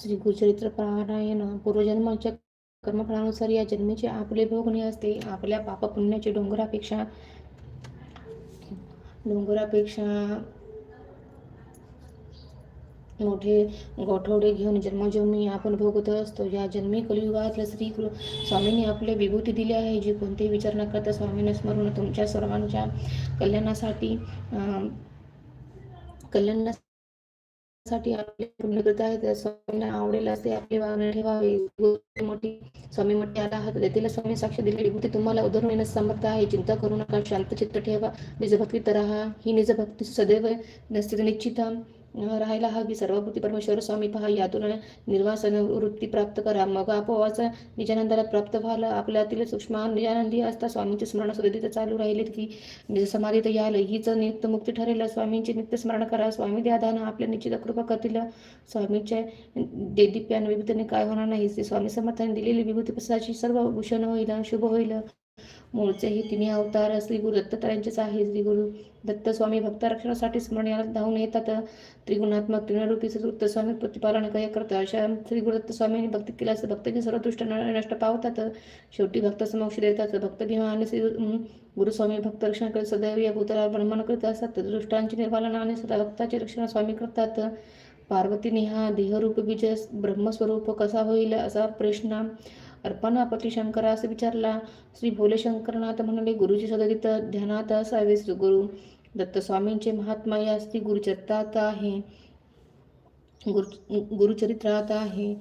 श्री गुरुचरित्र पारायण पूर्वजन्माच्या कर्मफळानुसार या जन्मीचे आपले भोगणे असते. आपल्या पाप पुण्याचे डोंगरापेक्षा डोंगरापेक्षा मोठे गोठवडे घेऊन जन्मजन्मी आपण भोगत असतो. या जन्मी कलियुगातल्या श्री कृ स्वामींनी आपले विभूती दिली आहे. जी कोणतेही विचार न करता स्वामीने स्मरून तुमच्या सर्वांच्या कल्याणासाठी कल्याणासाठी साठी आपले पुण्य स्वामींना आवडेल असे आपले वागणे ठेवावे. मोठी स्वामी मोठे आला आहात तेथील स्वामी साक्ष दिलेली विभूती तुम्हाला उधरून येण्यास समर्थ आहे. चिंता करू नका शांत चित्त ठेवा. निजभक्तीत राहा. ही निजभक्ती सदैव स्थिती निश्चित राहायला हवी. सर्वभूती परमेश्वर स्वामी पहा यातून निर्वासन वृत्ती प्राप्त करा. मग आपोआच निजानंदाला प्राप्त व्हाल आपल्यातील सूक्ष्म निजानंदी असता स्वामींचे स्मरण सुरळीत चालू राहिले की निज समाधीत याल. हीच नित्य मुक्ती ठरेल. स्वामींचे नित्य स्मरण करा. स्वामी द्यादान आपल्या निश्चित कृपा करतील. स्वामीच्या देदीप्यान विभूतीने काय होणार नाही? स्वामी समर्थाने दिलेली विभूती प्रसादाची सर्व भूषण होईल शुभ होईल. मूळचेही तिन्ही अवतार श्री गुरु दत्तात्रयांचेच आहे श्री गुरु दत्त स्वामी भक्त रक्षणासाठी स्मरणाला धावून येतात. त्रिगुणात्मक त्रिणरूपी वृत्त स्वामी प्रतिपालन काय करतात. अशा श्री गुरुदत्त स्वामींनी भक्ती केल्यास भक्तांचे सर्व दृष्ट न- नष्ट पावतात. शेवटी भक्त समक्ष देतात. भक्त भीमा आणि श्री गुरुस्वामी भक्त रक्षण करत सदैव या भूताला ब्रह्मण करत असतात. दृष्टांचे निर्वालन आणि सदा भक्ताचे रक्षण स्वामी करतात. पार्वतीने हा देहरूप बीज ब्रह्मस्वरूप कसा होईल असा प्रश्न अर्पणापती शंकरास विचारला. श्री भोले शंकरनाथ म्हणाले गुरुजी सदतीत ध्यानात असावे गुरु दत्त स्वामींचे महात्मा या श्री गुरुचरित्रात आहे. गुरु गुरुचरित्रात आहे.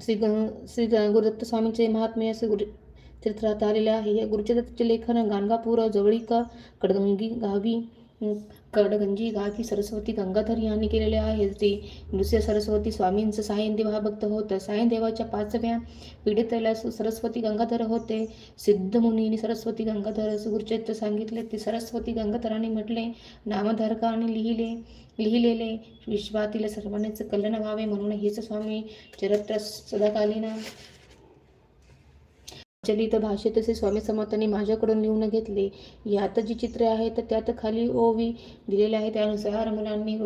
श्री ग- श्री गुरुदत्त स्वामींचे महात्म्य असे गुरु चरित्रात आलेले आहे. या गुरुचरित्राचे लेखन गाणगापूर जवळीक कडगंगी गावी कडगंजी गावी सरस्वती गंगाधर यांनी केलेले आहे श्री नृसिंह सरस्वती स्वामींचं सायनदेव हा भक्त होतं. सायनदेवाच्या पाचव्या पीडितेला सु- सरस्वती गंगाधर होते. सिद्धमुनीने सरस्वती गंगाधर असं गुरुचरित्र सांगितले. ते सरस्वती गंगाधरांनी म्हटले नामधारकाने लिहिले लिहिलेले. विश्वातील सर्वांचे कल्याण व्हावे म्हणून हेच स्वामी चरित्र सदाकालीन चलित भाषेत असे स्वामी समर्थांनी माझ्याकडून लिहून घेतले. यात जी चित्रे आहेत तर त्यात खाली ओवी दिलेल्या आहे त्यानुसार मुलांनी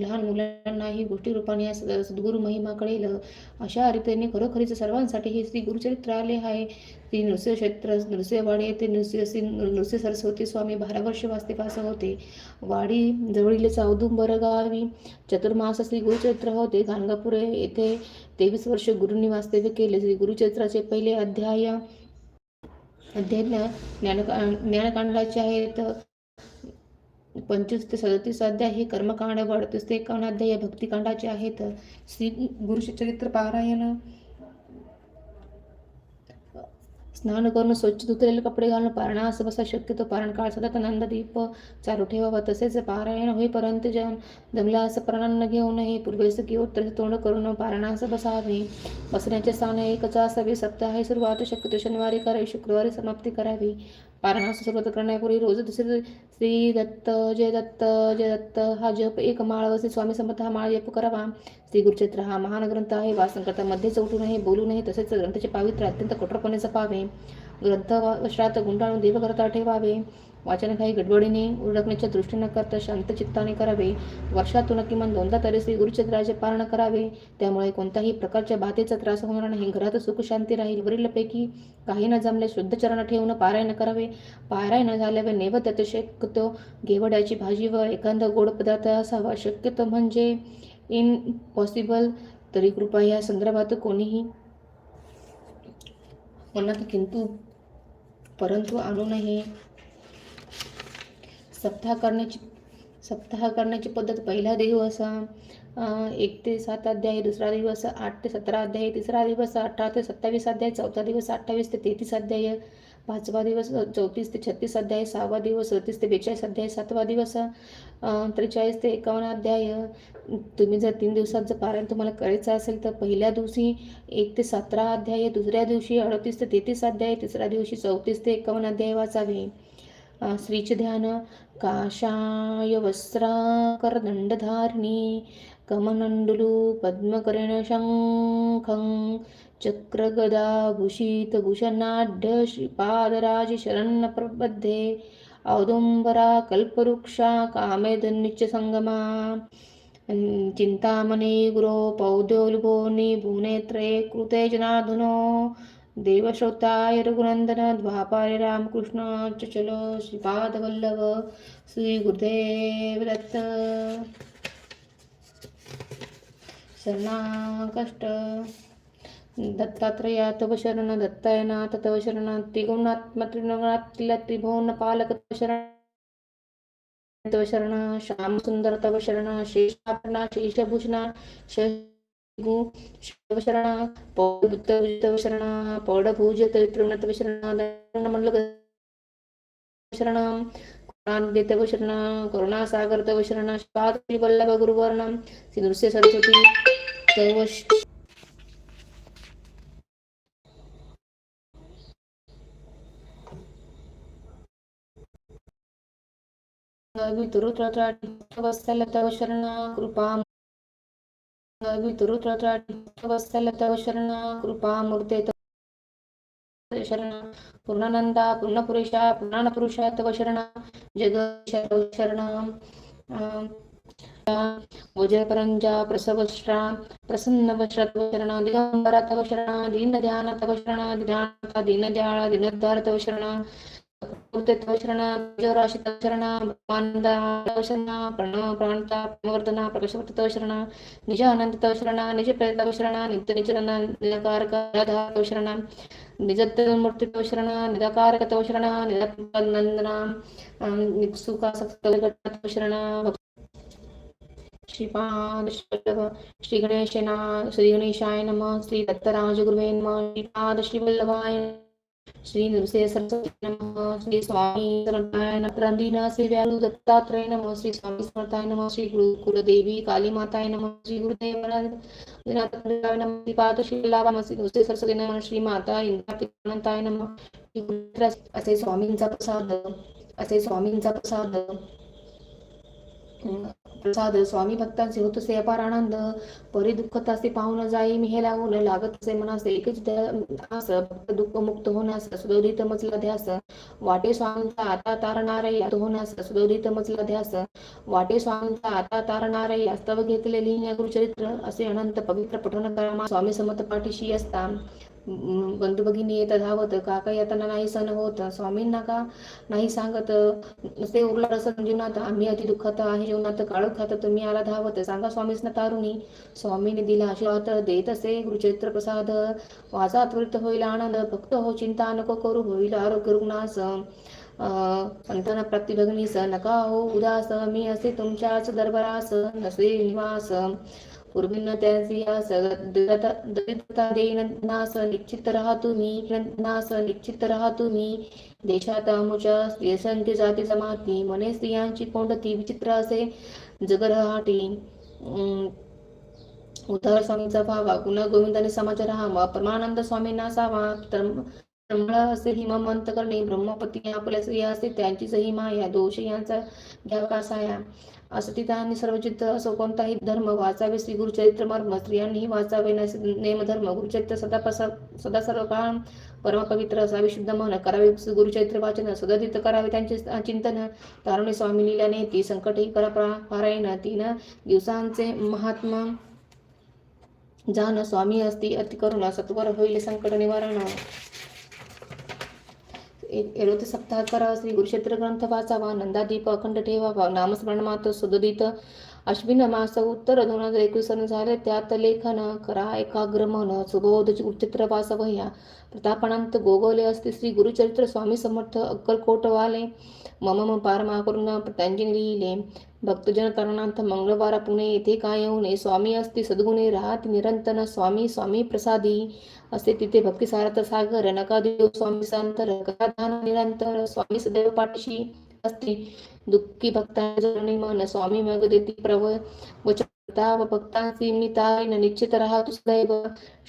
लहान मुलांना ही गोष्टी रूपाने या सद्गुरु महिमा कळेल. अशा रीतीने खरोखरीच सर्वांसाठी हे श्री गुरुचरित्र आले आहे. श्री नृसिंह क्षेत्र नृसिंहवाडी येथे नृसिंह श्री नृसिंह सरस्वती स्वामी बारा वर्ष वास्तिवास होते. वाडी जवळील औदुंबर गावी चतुर्मास श्री गुरुचरित्र होते. गाणगापूर येथे तेवीस वर्ष गुरुंनी वास्तव्य केले. श्री गुरुचरित्राचे पहिले अध्याय अध्याय ज्ञा- ज्ञानकांडाचे आहेत. पंचवीस ते सदतीस अध्याय हे कर्मकांड अडतीस ते एकावन्न अध्याय भक्तिकांडाचे आहेत. श्री गुरुचरित्र पारायण स्नान करून स्वच्छ धुतलेले कपडे घालून पारणास बसा शक्यतो पारण काळ सतत आनंद दीप चालू ठेवावा. तसेच पारायण होईपर्यंत जन जमल्यास प्राणांना घेऊ नये. पूर्वेस की उत्तर तोंड करून पारणास बसावे. बसण्याचे स्थान एकच असावे सप्ताह सुरुवात. शक्यतो शनिवारी करावी शुक्रवारी समाप्ती करावी. पारणास सुरुवात करण्यापूर्वी रोज दुसरे श्री दत्त जय दत्त जय दत्त हा जप एक माळ व श्री स्वामी समर्थ हा माळ जप करावा. श्री गुरुचरित्र हा महान ग्रंथ आहे. वासन करता मध्येच उठू नये बोलू नये तसेच ग्रंथाचे पावित्र्य अत्यंत कठोरपणे जपावे. ग्रंथ वस्त्रात गुंडाळून देवघरात ठेवावे. वाचन काही गडबडीने उरकण्याच्या दृष्टीने करता शांत चित्ताने करावे. वर्षातून किमान दोनदा तरी श्री गुरुचंद्राचे पारण करावे. त्यामुळे कोणत्याही प्रकारच्या बाधेचा त्रास होणार नाही. घरात सुख शांती राहील. वरीलपैकी काही न जमले शुद्ध चरण ठेवून पारायण करावे. पारायण झाल्यावर नैवेद्यात शक्यतो घेवड्याची भाजी व एखादा गोड पदार्थ असावा. शक्यतो म्हणजे इम्पॉसिबल तरी कृपा या संदर्भात कोणीही मनात किंतु परंतु आणू नये. सप्ताह करण्याची सप्ताह करण्याची पद्धत पहिला दिवस एक ते सात अध्याय दुसरा दिवस आठ ते सतरा अध्याय तिसरा दिवस अठरा ते सत्तावीस अध्याय चौथा दिवस अठ्ठावीस ते तेहतीस अध्याय पाचवा दिवस चौतीस ते छत्तीस अध्याय सहावा दिवस अडतीस ते बेचाळीस अध्याय सातवा दिवस त्रेचाळीस ते एकावन्न अध्याय. तुम्ही जर तीन दिवसात जर पारायण तुम्हाला करायचं असेल तर पहिल्या दिवशी एक ते सतरा अध्याय दुसऱ्या दिवशी अडतीस ते तेहतीस अध्याय तिसऱ्या दिवशी चौतीस ते एकावन्न अध्याय वाचावे. अं, श्रीचे ध्यान काशाय वस्त्राकरदंडधारिणी कमनंडुलु पद्मकरेण शङ्खं चक्रगदाभूषितभूषणाढ्य श्रीपादराज शरण्यप्रबद्धे कल्पवृक्षा कामेदनित्यसङ्गमा चिन्तामणि गुरो पौद्योलुभो निभुनेत्रे कृते जनाधुनो देवश्रोताय रघुनंदन द्वापारे रामकृष्ण चलो श्रीपादवल्लभ श्री गुरुदेव दत्त शरणाकष्ट दत्तात्रेया तव शरण दत्तायनाथ तव शरण त्रिगुणात्म त्रिगुणात त्रिभुवन पालक तव शरण तव शरण श्याम सुंदर तव शरण शेषाभरणा शेषभूषणा शेषगु शिव शरण पौड तव शरण पौडभूज तव तव शरण मंडल शरणं करुणानिधे तव शरण करुणासागर तव शरण पाद वल्लभ गुरुवर्णं श्री सरस्वती तव वितुरुत्रवत्सल तव शरण कृपा वितुरुत्रवत्सल तव शरण कृपा मूर्ते शरण पूर्णानंदा पूर्णपुरुषा पुराणपुरुषा तव शरण जगदीश तव शरण वजयपरंजा प्रसवश्रा प्रसन्न वश्रा तव शरण दिगंबरा तव शरण दीन ध्यान तव शरण పూర్తి తోచరణ బీజరాశి తోచరణ ఆలోచన ప్రణవ ప్రాంత ప్రవర్తన ప్రకృతి తోచరణ నిజ అనంత తోచరణ నిజ పేద తోచరణ నిత్య నిచరణ నిరకారక తోచరణ నిజత్వమూర్తి తోషరణ నిరకారక తోషరణ నిరందన సుఖాసక్తోషరణ శ్రీపాద శ్రీ గణేశాయ నమ శ్రీ దత్తరాజగురువే నమ శ్రీపాద శ్రీవల్లభాయ శ్రీ నృసేశ్వర నమో శ్రీ స్వామి నారాయణ త్రందీన శ్రీ వ్యాలు దత్తాత్రేయ నమో శ్రీ స్వామి సమర్థాయ నమో శ్రీ గురు కులదేవి కాళీమాతాయ నమో శ్రీ గురుదేవరాజనాథాయ నమ శ్రీ పాదశీలా నమ శ్రీ నృసే సరస్వతి నమ శ్రీ మాత ఇంద్రాపితాయ నమ శ్రీ గురు అసే స్వామి ప్రసాద్ అసే స్వామి ప్రసాద్. प्रसाद स्वामी भक्तांचे होत असे अपार आनंद परी दुःख असे पाहून जाई मी हे लागून लागत असे मनासे एकच ध्यास दुःख मुक्त होण्यास सुदोदित मजला ध्यास वाटे स्वामींचा आता तारणारे यात होण्यास सुदोदित मजला ध्यास वाटे स्वामींचा आता तारणारे यास्तव घेतलेली गुरुचरित्र असे अनंत पवित्र पठण करा स्वामी समत पाठीशी असता. बंधू भगिनी येत धावत काका येताना नाही सण होत. स्वामींना का नाही सांगत? नसे उरला रस जीवनात आम्ही अति दुःखात आहे जीवनात काळ खात तुम्ही आला धावत सांगा स्वामीसना तारुणी. स्वामीने दिला आशीर्वाद देत असे गुरुचरित्र प्रसाद. वाचा त्वरित होईल आनंद फक्त हो चिंता नको करू होईल आरोग्य रुग्णास. संतान भगिनीस नका हो उदास. मी असे तुमच्याच दरबारास नसे निवास. पूर्वीनं त्यांची या दरिद्रता देईन नास निश्चित राहा तुम्ही नास निश्चित राहा तुम्ही देशात आमुच्या स्त्रियसंख्य जाती जमाती मने स्त्रियांची कोणती विचित्र असे जगरहाटी उद्धव स्वामीचा भावा गुण गोविंदाने समाचार राहावा परमानंद स्वामींना असावा तर असे हिममंत करणे ब्रह्मपती आपल्या स्त्रिया असे त्यांची सही माया दोष यांचा घ्यावा असं तिथं आणि सर्वचित्त असो कोणताही धर्म वाचावे श्री गुरुचरित्र मर्म स्त्रियांनीही वाचावे नेमधर्म गुरुचरित्र सदा सदा सर्व काळ परमपवित्र असावे शुद्ध मन करावे गुरुचरित्र वाचन सददित करावे त्यांचे चिंतन तारुणी स्वामी लिल्याने ती संकटही करा पारायण तीन दिवसांचे महात्मा जाण स्वामी असती अति करुणा सत्वर होईल संकट निवारण. एरोत सप्ताह करा श्री गुरुक्षेत्र ग्रंथ वाचावा नंदादीप अखंड ठेवावा नामस्मरण मात्र सुदोदित अश्विन मास उत्तर दोन हजार एकवीस झाले त्यात लेखन करा एकाग्र मन सुबोध गुरुचित्र वाचवया. प्रतापणांत गोगोले असते श्री गुरुचरित्र स्वामी समर्थ अक्कलकोटवाले. मम पारमा करून पतंजली लिहिले भक्तजन तरणांत मंगळवार पुणे येथे काय येऊने स्वामी अस्ति सद्गुणे राहत निरंतन स्वामी स्वामी प्रसादी असे तिथे भक्तिसारथ सागर नका देव स्वामी संतर निरंतर स्वामी सदैव पाठीशी असते दुःखी भक्तांजनी मन स्वामी मग देती प्रव वचता व भक्तांची मी ताईन निश्चित राहतो सदैव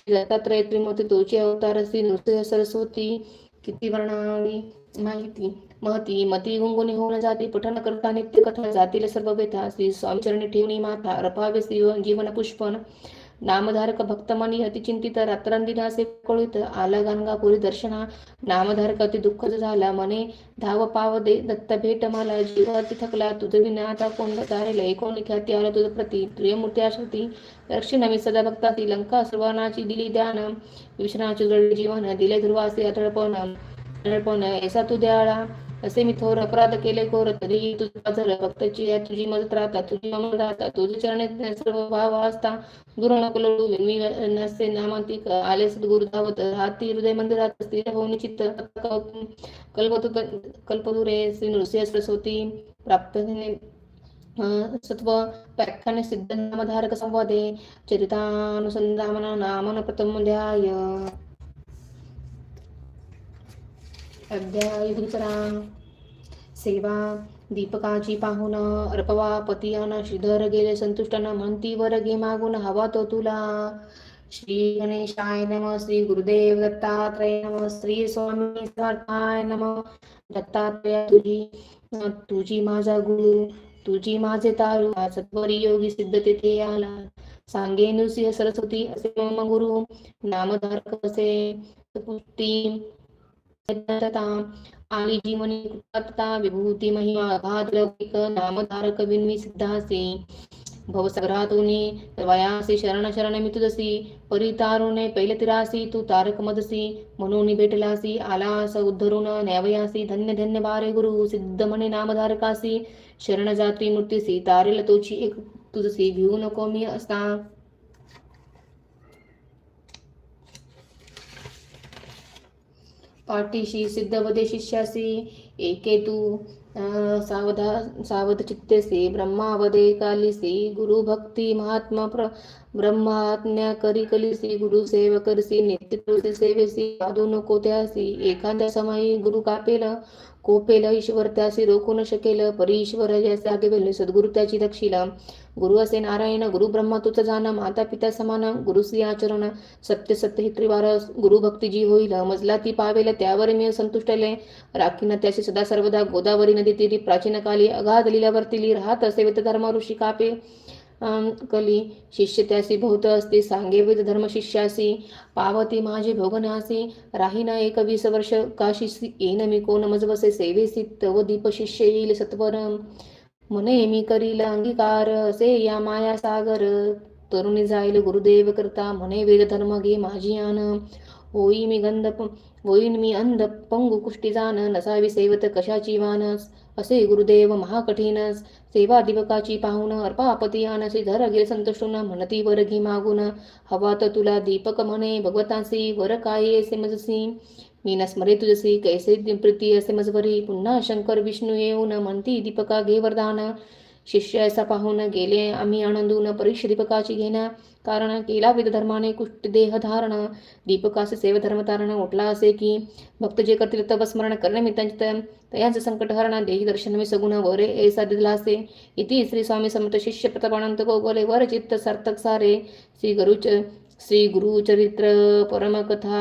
दत्तात्रय त्रिमूर्ती तोची अवतार असती नृत्य सरस्वती किती वर्णावली माहिती महती मती गुंगुनी होऊन जाती पठन करता नित्य कथा जातील सर्व व्यथा श्री स्वामीचरणी ठेवणी माथा रपावे जीवन पुष्पन नामधारक भक्तमनी अतिचिंतित रात्रांदिनासे कळीत आला गंगापुरी दर्शना. नामधारक अति दुःख झाला मने धाव पाव दे दत्त भेट मला. जीवाती थकला तुझ विना आता कोण तारेल कोण ख्याती आला तुझ प्रती प्रियमूर्ती आश्रुती रक्षिणवी सदा भक्ताती लंका सर्वानाची दिली ध्यान विष्णाची जीवन दिले ध्रुवासी अथळपण अटळपण ऐसा तू द्याळा. असे मी थोर अपराध केले घोर तरी तुझा झालं भक्ताची तुझी मदत राहता तुझी ममत राहता तुझे चरणे सर्व भाव असता. गुरु नको मी नसे नामांतिक आले सद्गुरु धावत. हाती हृदय मंदिरात स्थिर होऊन चित्त कल्पतु कल्पदुरे श्री नृसिंह सरस्वती प्राप्त सत्व व्याख्याने सिद्ध नामधारक संवादे. चरितानुसंधान नामन प्रथम ध्याय अध्याय दुसरा सेवा दीपकाची पाहून अर्पवा पतियान श्रीधर गेले संतुष्टन म्हणती वर गे मागून हवा तो तुला. श्री गणेशाय नम श्री गुरुदेव दत्तात्रय नम श्री स्वामी समर्थाय नम. दत्तात्रय तुझी तुझी माझा गुरु तुझी माझे तारू सत्वरी योगी सिद्ध तेथे आला. सांगे नृसिंह सरस्वती असे मम गुरु नामधारक असे पुष्टी आली जीवनी कृतात्ता विभूती महिमा अगाध लौकिक नामधारक विन्वी सिद्धासी। भवसग्रातुनी वयासी शरण शरण मी तुझसी परितारुणे पहिले तिरासी तू तारक मदसी मनोनी भेटलासी आलास उद्धरून न्यावयासी धन्य धन्य बारे गुरु सिद्ध म्हणे नामधारकासी शरण जाती मूर्तीसी तारेल तोची एक तुझसी भिवू नको मी असता। पाठीशी सिद्धवदे शिष्यासी एके तू सावधा सावध चित्तेसी ब्रह्मावदे कालिसी गुरु भक्ती महात्मा प्र ब्रह्माज्ञा करी कलिसी गुरु सेव करसी नित्य सेवेसी साधू नको त्यासी एखाद्या समयी गुरु कापेल कोपेल ईश्वर त्यासी रोखू न शकेल परी ईश्वर ज्याचे आगे सद्गुरु त्याची दक्षिला. गुरु असे नारायण गुरु ब्रह्मा तुझ जाण माता पिता समान गुरु श्री आचरण सत्य सत्य ही त्रिवार गुरु भक्ती जी होईल मजला ती पावेल त्यावर मी संतुष्टले राखीन त्याशी सदा सर्वदा गोदावरी नदी तिरी प्राचीन काली अगाध लिल्यावरती राहत असे धर्म ऋषी कापे. कली शिष्य त्यासी भोवत असते सांगे वेद धर्म शिष्यासी पावती माझे भोगनासी राहीना एक वीस वर्ष काशीसी येन मी कोण मज बसे सेवेसी तव दीप शिष्य येईल सत्वरम मने मी करील अंगीकार असे या माया सागर. तरुणी जाईल गुरुदेव करता म्हणे वेद धर्म घे माझी आन. होई मी गंध होईन मी अंध पंगु कुष्टी जाण नसावी सेवत कशाची वानस असे गुरुदेव महाकठीनस सेवा दिवकाची पाहून अर्पापती आणसी धर गेल संतोषून म्हणती वर घे मागून. हवा तर तुला दीपक म्हणे भगवतासी वर काय असे मजसी? मी न स्मरे तुझसी कैसे प्रीती असे मजवरी पुन्हा शंकर विष्णू येऊन म्हणती दीपका घे वरदान शिष्य असा पाहून गेले आम्ही आनंदून परीक्ष दीपकाची घेणं कारण केला धर्माने कुष्ट देह धारण दीपकास सेव धर्म तारण उठला असे की भक्त जे करतील तप स्मरण करणे मी त्यांचे तयांचे संकट हरण देही दर्शन मी सगुण वरे ऐसा दिला असे इति श्री स्वामी समर्थ शिष्य प्रतापानंत गोगोले वर चित्त सार्थक सारे श्री गरुच श्री गुरुचरित्र परमकथा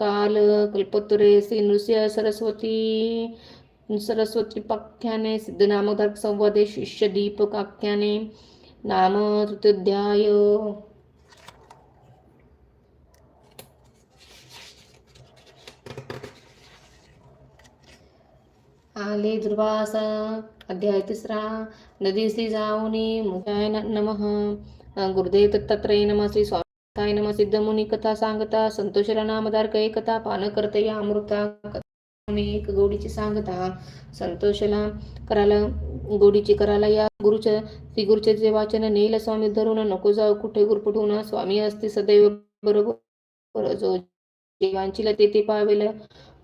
काल कल्पतुरे श्री नृसिंह सरस्वती। सरस्वती पाख्याने सिद्धनामधारक संवादे शिष्य दीपक आख्याने नाम तृतीध्याय आले दुर्वास अध्याय तिसरा नदीसी जाऊनी मुखाय नमः। गुरुदेव दत्तात्रय नम श्री स्वामी नम सिद्ध मुनी कथा सांगता संतोषला नामदारक एकता पान करते या अमृता एक गोडीची सांगता. संतोषला कराला गोडीची कराला या गुरुच्या श्री गुरुचे वाचन नेल स्वामी धरून नको जाऊ कुठे गुरपटून स्वामी असते सदैव बरोबर. जो जीवांची लते ते पावेल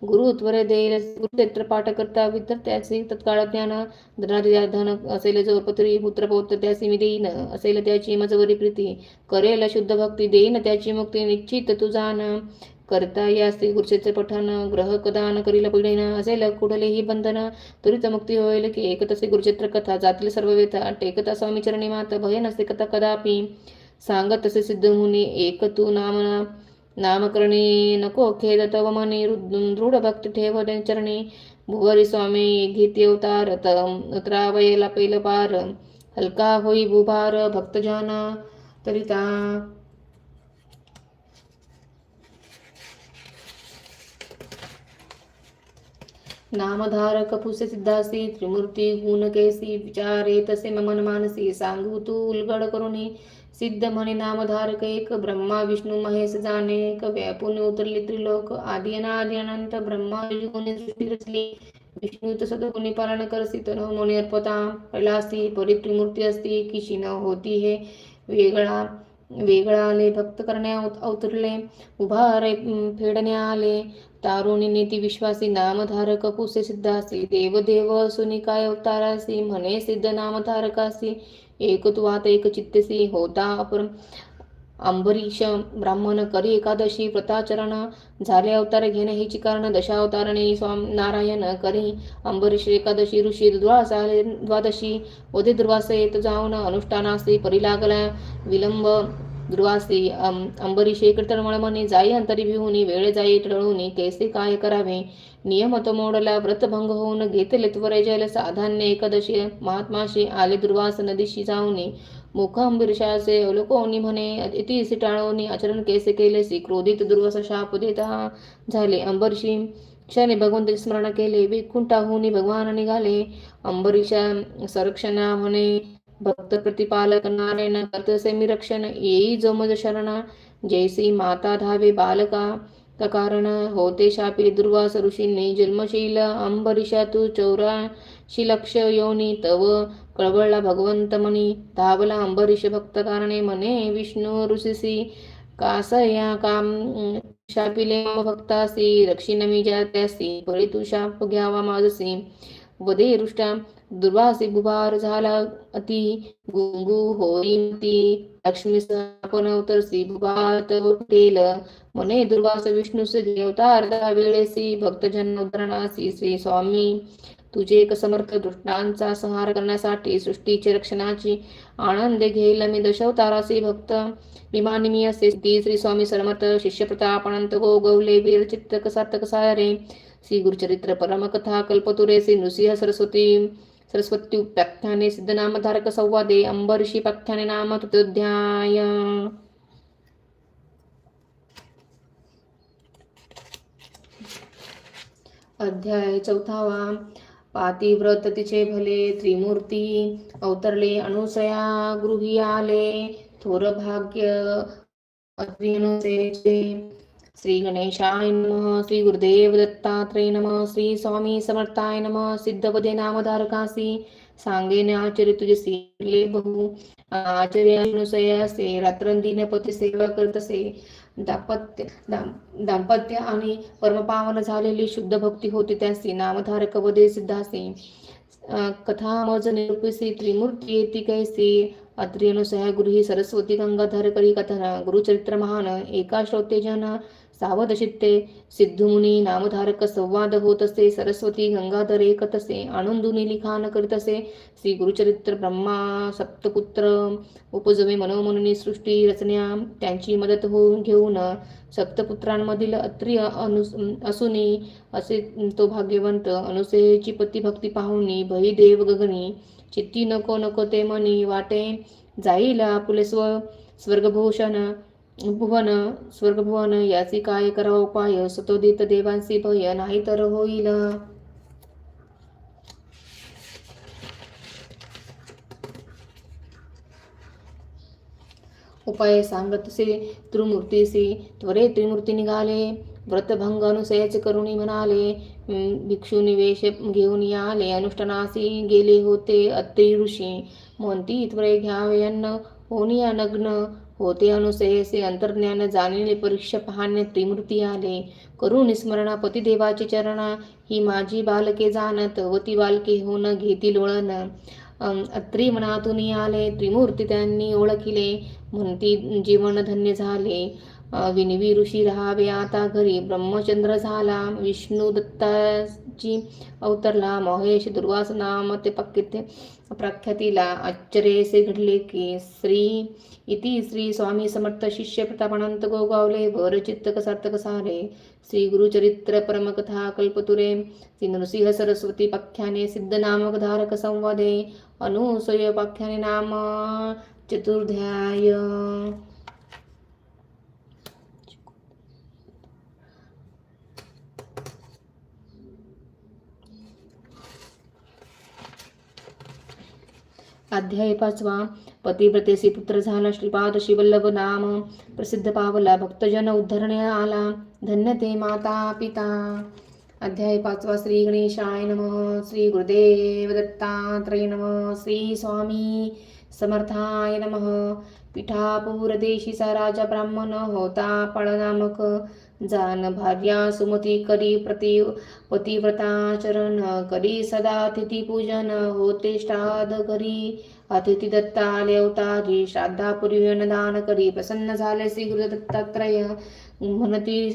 गुरु त्वर देईल गुरुक्षेत्र पाठ करता विद्यार्थ्याचे तत्काळ ज्ञान धन असेल जो पत्री पुत्रपौत्र त्यासी मी देईन असेल त्याची मजवरी प्रीती. करेल शुद्ध भक्ती देईन त्याची मुक्ती निश्चित तू करता या गुरुक्षेत्र पठण ग्रह कदान करील पिढीन असेल कुठलेही बंधन त्वरित मुक्ती होईल की एक तसे गुरुक्षेत्र कथा जातील सर्व वेथा टेकता स्वामी चरणी मात भय नसते कथा कदापि. सांगत तसे सिद्ध होणे एक तू नामना नामकरणी नको खेद तव मनी दृढ भक्त ठेव चरणी। भुवरी स्वामी घेते अवतार उतरावयला पैल पार। हलका होई भूभार भक्तजन तरिता नामधारक फुसे सिद्धासी त्रिमूर्ती गुण केसी विचारे तसे मन मानसी सांगू तू उलगड करुणी सिद्ध म्हणे नामधारक एक ब्रह्मा विष्णू महेश जाणे एक व्यापून उतरले त्रिलोक आदी अनादी अनंत ब्रह्मा सृष्टी रचली विष्णू तसद गुणी पालन करसी तन मुनी अर्पता कैलासी परी त्रिमूर्ती असती किशी न होती हे वेगळा वेगळा आले भक्त करण्या अवतरले उभारे फेडण्या आले तारुणी नीती विश्वासी नामधारक पुसे सिद्धासी देवदेव सुनी काय अवतारासी म्हणे सिद्ध नामधारकासी एक तुवात एक चित्तसी. होता अपर अंबरीश ब्राह्मण करी एकादशी. व्रताचरण झाले अवतार घेणे हेची कारण. दशावतारणे स्वाम नारायण करी. अंबरीश एकादशी ऋषी द्वास द्वादशी. वधे दुर्वास येत जाऊन अनुष्ठानासी. परी लागला विलंब दुर्वासी अंबरीशे कीर्तन म्हणे जाई अंतरी भिवूनी वेळ जाई टळूनी कैसे काय करावे? नियम तो मोडला व्रतभंग होऊन घेतले त्वरे जल साधान्य एकादशी महात्माशी आले दुर्वास नदीशी जाऊनी. मुख अंबरीशाचे अवलोकोनी म्हणे इतिसी टाळोनी आचरण कैसे केले सी क्रोधित दुर्वास शाप देत झाले. अंबरीशी क्षणे भगवंत स्मरण केले वैकुंठाहुनी भगवान निघाले. अंबरीशा संरक्षणा म्हणे भक्त प्रतिपालक नारायण करतसे मी रक्षण येई जमज शरण जैसी माता धावे बालका कारण होते शापी दुर्वास ऋषींनी जन्मशील अंबरीशा तू चौराशी लक्ष योनी तव कळवळला भगवंत मनी धावला अंबरीश भक्त कारणे मने विष्णू ऋषीसी कासया काम शापिले भक्तासी रक्षिणमी जात्यासी पळी तू शाप घ्यावा माझसी वदे रुष्टा दुर्वासी बुभार झाला अति गुंगू होईमती लक्ष्मी स्थापन अवतरसी बुभात उठेल. मने दुर्वास विष्णू देवतार अर्धा वेळेसी. भक्तजन उद्धरणासी श्री स्वामी. तुझे एक समर्थ दुष्टांचा संहार करण्यासाठी सृष्टीचे रक्षणाची आनंद घेईल. मी दशवतारासी भक्त. विमानिमी असे श्री स्वामी समर्थ शिष्य प्रताप अनंत गो गौले वीर चित्त कसार्थ कसारे श्री गुरुचरित्र परमकथा कल्पतुरे. श्री नृसिंह सरस्वती. सरस्वती उपाख्याने सिद्धनामधारक संवादे अंबर्षी पाख्याने नाम तृतीयोध्याय. अध्याय चौथावा. पातिव्रत तिचे भले त्रिमूर्ती अवतरले अनुसया गृही आले थोर भाग्य श्री गणेशाय नम श्री गुरुदेव दत्तात्रय नम श्री स्वामी समर्थाय नम सिद्धपदे नामधारकासी। सांगेने आचर्य तुझे सिरले बहु। आचर्य असे रात्रंदिन पती सेवा करत असे दाम्पत्य दाम्पत्य आणि परमपावन झालेली शुद्ध भक्ती होती त्यासी नामधारक वदे सिद्धासी। कथा मज निरूपिसी त्रिमूर्ती येती कैसी। अत्रियनुसया ही सरस्वती गंगाधर करी कथन गुरुचरित्र महान एका श्रोतेजन सावध चित्ते सिद्धुमुनी नामधारक संवाद होत असे सरस्वती गंगाधर एकत असे आनंदुनी लिखाण करीत असे श्री गुरुचरित्र ब्रह्मा सप्तपुत्र उपजवे मनोमनुनी सृष्टी रचण्या त्यांची मदत होऊन घेऊन सप्तपुत्रांमधील अत्रिय अनु असुनी असे तो भाग्यवंत अनुसेची पती पाहुनी पाहुणी भई देव गगनी चित्ती नको नको ते मनी वाटे जाईल आपुले स्व स्वर्गभूषण भुवन स्वर्गभुवन याची काय करा उपाय सतोदित देवांसी भय नाही तर होईल उपाय सांगतसे त्रिमूर्तीसी त्वरे त्रिमूर्ती निघाले व्रतभंग अनुसयाचे करुणी म्हणाले भिक्षू निवेश घेऊन आले अनुष्ठानासी गेले होते अत्रि ऋषी म्हणती त्वरे घ्यावे अन्न होणी नग्न होते अनुसयसे अंतर्ज्ञान जाणीने परीक्षा पाहणे त्रिमूर्ती आले. करू स्मरणा पतिदेवाची चरणा ही माझी बालके जाणत व ती बालके होऊन घेतील वळण अत्री मनातून आले त्रिमूर्ती त्यांनी ओळखिले म्हणती जीवन धन्य झाले. विनवी ऋषी राहावे आता घरी ब्रह्मचंद्र झाला विष्णू दत्ताची अवतरला महेश दुर्वास नाम ते पक्के प्रख्यातीला आश्चर्यसे घडले की श्री इति श्री स्वामी समर्थ शिष्य प्रतापनंत गोगावले वर चित्त कसार्थ सारे. श्री गुरुचरित्र परमकथा कल्पतुरे श्री नृसिंह सरस्वती पाख्याने सिद्ध नामक धारक संवादे अनुसय पाख्याने नाम चतुर्ध्याय. अध्याय पाचवा. पतिव्रतेसी पुत्र झाला श्रीपाद शिवल्लभ नाम. प्रसिद्ध पावला भक्तजन उद्धरणे आला. धन्य ते माता पिता. अध्याय पाचवा. श्री गणेशाय नम. श्री गुरुदेव दत्तात्रय नम. श्री स्वामी समर्थाय नम. पिठापूर देशीचा राजा ब्राह्मण होता पळनामक. जान भार्या सुमती करी प्रति पतिव्रताचरण करी सदा तिथी पूजन होते श्राद्ध करी अतिथी दत्ता आले अवतारी श्राद्धापूर्वी दान करी. प्रसन्न झाले श्री गुरु दत्तात्रय. म्हणती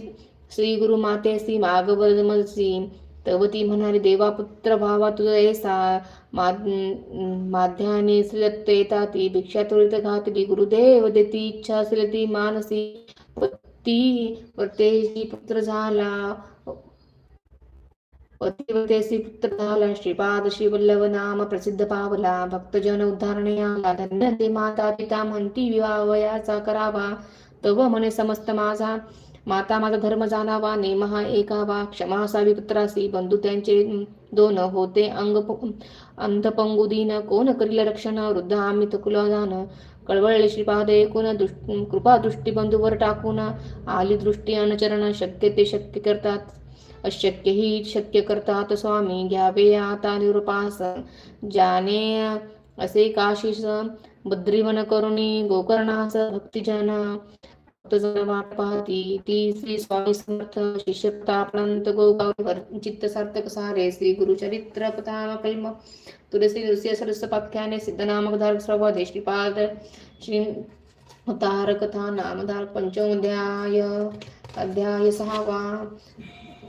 श्री गुरु मातेसी मागवमसी तवती म्हणाली देवा पुत्र भावा तुझा ऐसा माध्याने श्री दत्त येता ती भिक्षा त्वरित घातली. गुरुदेव देती इच्छा असेल ती मानसी ती वर्तेशी पुत्र झाला. पतिव्रतेसी पुत्र झाला. श्रीपाद श्रीवल्लभ नाम प्रसिद्ध पावला. भक्तजन उद्धारणे आला. धन्य ते माता पिता म्हणती विवाह वयाचा करावा. तव म्हणे समस्त माझा. माता माझा धर्म जाणावा. नेमहा एकावा क्षमा असावी पुत्रासी. बंधू त्यांचे दोन होते. अंग अंधपंगुदीन. कोण करील रक्षण? वृद्ध आम्ही थकुल जाण. कळवळले श्रीपाद एकूण दृष्ट कृपा दृष्टी बंधूवर टाकून आली दृष्टी अनुचरण शक्य ते शक्य करतात. अशक्य ही शक्य करतात स्वामी घ्यावे आता निरुपास. ज्याने असे काशीस बद्रीवन करुणी गोकर्णास भक्तिजन. पाहती ती श्री स्वामी समर्थ शिष्य प्रतापनंत गोगावर चित्त सार्थक सारे श्री गुरुचरित्र पताम कल्म तुलसी तुलसी सरस पाख्याने सिद्धनामक धारक श्रवद श्रीपाद श्री अवतार कथा नामधारक पंचमोध्याय अध्याय सहावा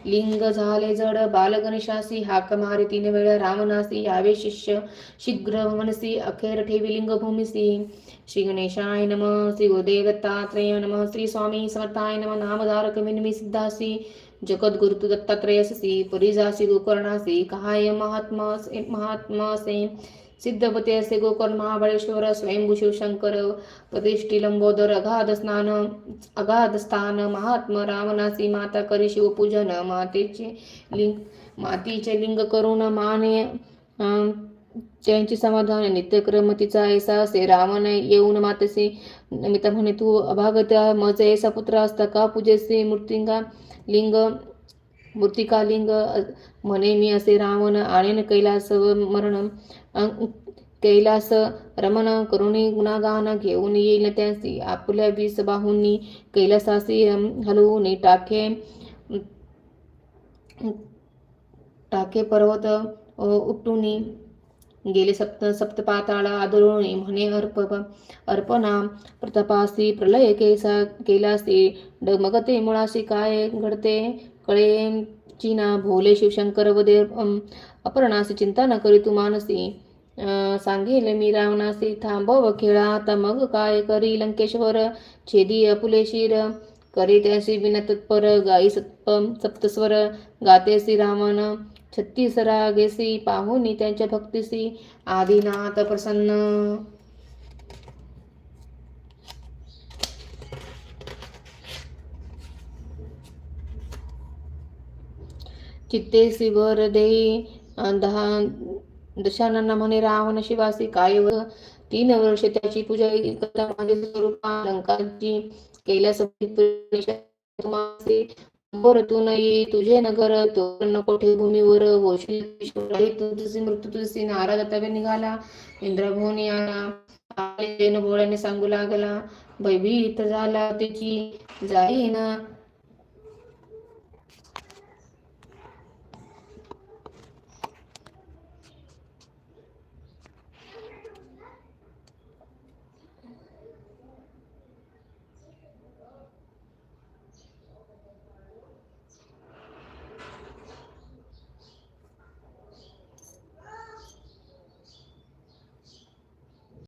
लिंग झाले जड बालगणेशासी हाक मारे तीन वेळ रामनासी यावे शिष्य शीघ्र मनसी अखेर ठेवी लिंग भूमिसी. श्री गणेशाय नम श्री गुरुदेव दत्तात्रय नम श्री स्वामी समर्थाय नम नामधारक मिनमी सिद्धासी जगद्गुरु दत्तात्रयसी परिजासी गोकर्णासी काय महात्मा महात्मा से. सिद्धपते असे गोकर्ण महाबळेश्वर स्वयंभू शिवशंकर प्रतिष्ठी लंबोदर अगाध स्नान अगाध स्थान महात्मा रामनासी माता करी शिवपूजन मातेचे लिंग मातीचे लिंग करून माने त्यांची समाधान नित्यक्रम तिचा ऐसा असे रावण येऊन मातेसी नमिता म्हणे तू अभागत्या मज ऐसा पुत्र असता का? पूजेसी मूर्तिंगा लिंग मूर्तिकालिंग म्हणे मी असे रावण आणेन कैलास मरण कैलास रमण करुणी गुणागान घेऊन येईल त्यासी. आपल्या वीस बाहूंनी कैलासासी हलवून टाके टाके पर्वत उपटून गेले सप्त सप्तपाताळा आदरून म्हणे अर्प अर्पणा प्रतापासी प्रलय केसा केलासी डगमगते मुळाशी काय घडते कळे चिना भोले शिवशंकर वदे अपर्णासी चिंता न करी तू मानसी. सांगेल मी रावणासी थांबव खेळा. आता मग काय करी लंकेश्वर? छेदी अपुलेशीर करी त्याशी विन तत्पर गाई सत्प सप्तस्वर. गाते श्री रावण. छत्तीस रागेसी पाहुनी त्यांच्या भक्तीसी आदिनाथ प्रसन्न. चित्ते वर देई दहा दशानना म्हणे रावण शिवासी काय व तीन वर्ष त्याची पूजा कथा माझे स्वरूपा अलंकारची कैलास तुझे नगर तो कोठे? भूमीवर तुझी मृत्यू तुझी नाराज आता निघाला. इंद्रभुवनी आला. भोळ्याने सांगू लागला. भयभीत झाला. त्याची जाईना